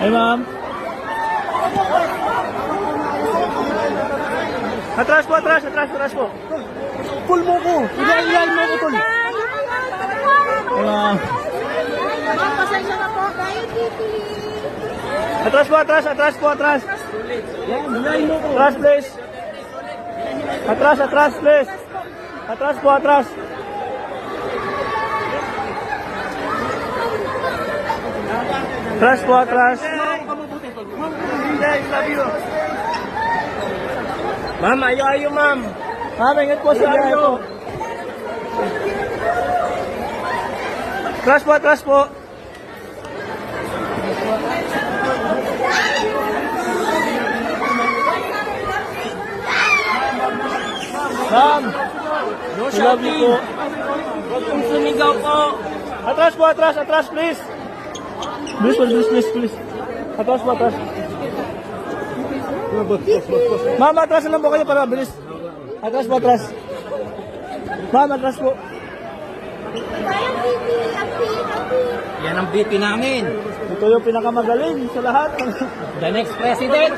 Hey, ma'am. Atras po, atras, atras, atras po. Pull mo ko. Ilalim mo ko, tol. Hey, ma'am. Ma'am, pasensya na po. Atras po, atras, atras po, atras. Atras, please. Atras, atras, please. Atras po, atras. Atras po, atras. Ma'am, ayo ayo ma'am. Ma'am, ingat po sa biyahe po. Atras po, atras po. Ma'am, No po. Huwag kong sumigaw po. Atras po, atras, atras, please. Please, please, please, please. Atras po, atras. Ma'am, atras lang po kayo para bilis. Atras po, atras. Ma'am, atras po. Yan ang BP namin. Ito yung pinakamagaling sa lahat. The next president.